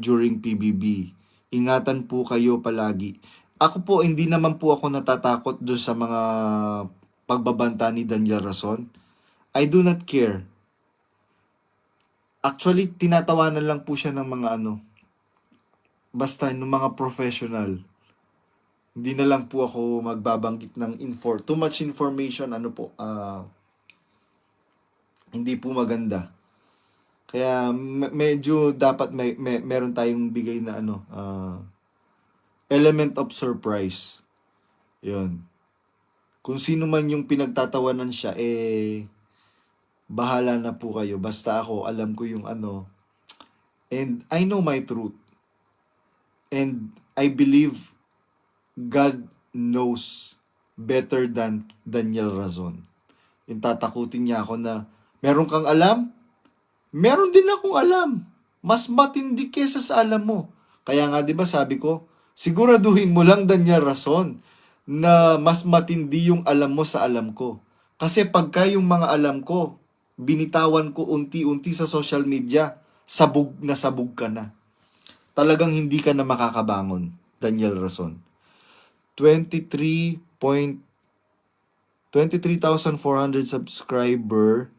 during PBB. Ingatan po kayo palagi. Ako po, hindi naman po ako natatakot doon sa mga pagbabanta ni Daniel Rason. I do not care. Actually, tinatawanan lang po siya ng mga ano, basta ng mga professional. Hindi na lang po ako magbabanggit ng info. Too much information, ano po, ah, hindi po maganda. Kaya me- medyo dapat may, may meron tayong bigay na ano, ah, element of surprise. 'Yun. Kung sino man yung pinagtatawanan siya eh bahala na po kayo. Basta ako alam ko yung ano and I know my truth. And I believe God knows better than Daniel Razon. Yung niya ako na meron kang alam, meron din akong alam. Mas matindi kesa sa alam mo. Kaya nga 'di ba sabi ko, siguraduhin mo lang Daniel Rason na mas matindi yung alam mo sa alam ko. Kasi pagka yung mga alam ko, binitawan ko unti-unti sa social media, sabog na sabog ka na. Talagang hindi ka na makakabangon, Daniel Rason. 23 point 23,400 subscriber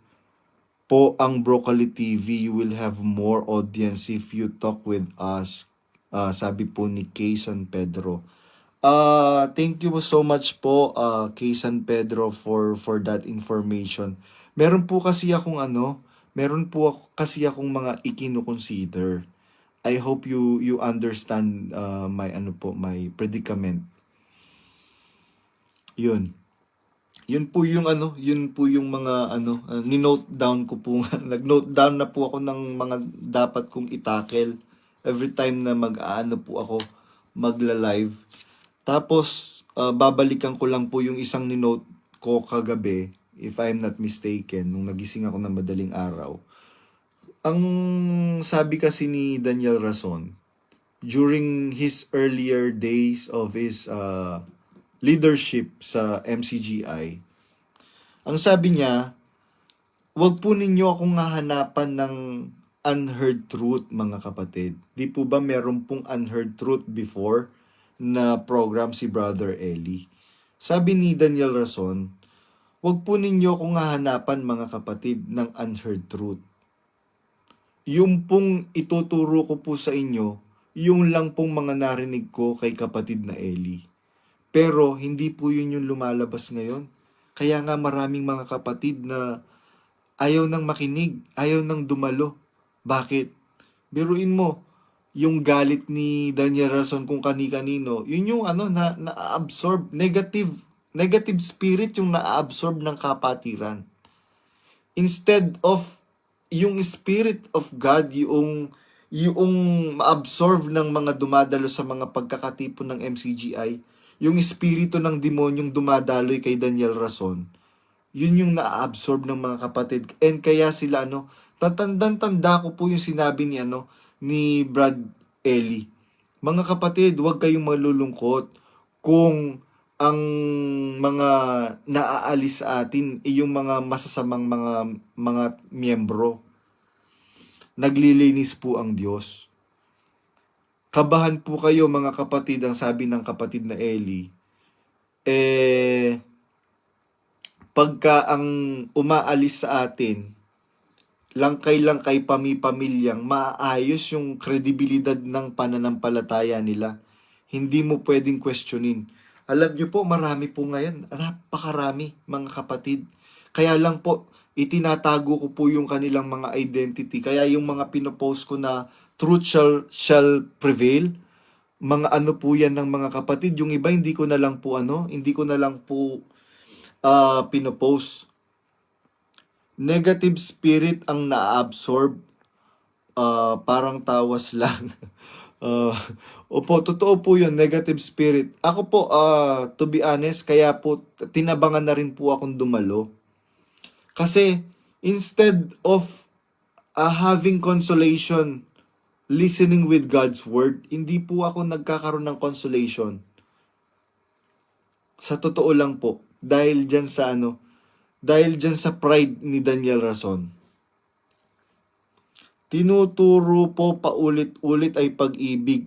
po ang Broccoli TV. You will have more audience if you talk with us. Ah, sabi po ni Kay San Pedro. Uh, thank you so much po uh, Kay San Pedro for for that information. Meron po kasi akong ano, meron po ako, kasi akong mga ikino-consider. I hope you you understand uh, my ano po, my predicament. Yun. Yun po yung ano, yun po yung mga ano, uh, ni-note down ko po. Nag-note down na po ako ng mga dapat kong itakel every time na mag-aano po ako magla-live. Tapos uh, babalikan ko lang po yung isang ni-note ko kagabi if I'm not mistaken nung nagising ako ng madaling araw. Ang sabi kasi ni Daniel Rason during his earlier days of his uh, leadership sa MCGI, ang sabi niya, wag po ninyo akong hahanapan ng unheard truth, mga kapatid. Di po ba meron pong unheard truth before na program si Brother Eli? Sabi ni Daniel Rason, wag po ninyo akong hahanapan, mga kapatid, ng unheard truth. Yung pong ituturo ko po sa inyo, yung lang pong mga narinig ko kay kapatid na Eli. Pero hindi po yun yung lumalabas ngayon. Kaya nga maraming mga kapatid na ayaw nang makinig, ayaw nang dumalo. Bakit? Biruin mo, yung galit ni Daniel Rason kung kani-kanino, yun yung ano na na-absorb negative negative spirit yung na-absorb ng kapatiran. Instead of yung spirit of God, yung yung ma-absorb ng mga dumadalo sa mga pagkakatipon ng MCGI, yung espiritu ng demonyong dumadaloy kay Daniel Rason, yun yung na-absorb ng mga kapatid. And kaya sila, ano, tatandang-tanda ko po yung sinabi ni, ano, ni Brad Ellie. Mga kapatid, huwag kayong malulungkot kung ang mga naaalis sa atin ay yung mga masasamang mga mga miyembro. Naglilinis po ang Diyos. Kabahan po kayo mga kapatid, ang sabi ng kapatid na Eli. Eh, pagka ang umaalis sa atin, langkay-langkay pami-pamilyang maayos yung kredibilidad ng pananampalataya nila. Hindi mo pwedeng questionin. Alam niyo po, marami po ngayon. Napakarami, mga kapatid. Kaya lang po, itinatago ko po yung kanilang mga identity. Kaya yung mga pinopost ko na truth shall, shall prevail, mga ano po yan ng mga kapatid. Yung iba, hindi ko na lang po ano, hindi ko na lang po uh, pinopost. Negative spirit ang na-absorb. Uh, parang tawas lang. uh, opo, totoo po yun, negative spirit. Ako po, uh, to be honest, kaya po tinabangan na rin po akong dumalo. Kasi instead of uh, having consolation listening with God's word, hindi po ako nagkakaroon ng consolation. Sa totoo lang po, dahil dyan sa ano, dahil dyan sa pride ni Daniel Rason. Tinuturo po paulit-ulit ay pag-ibig.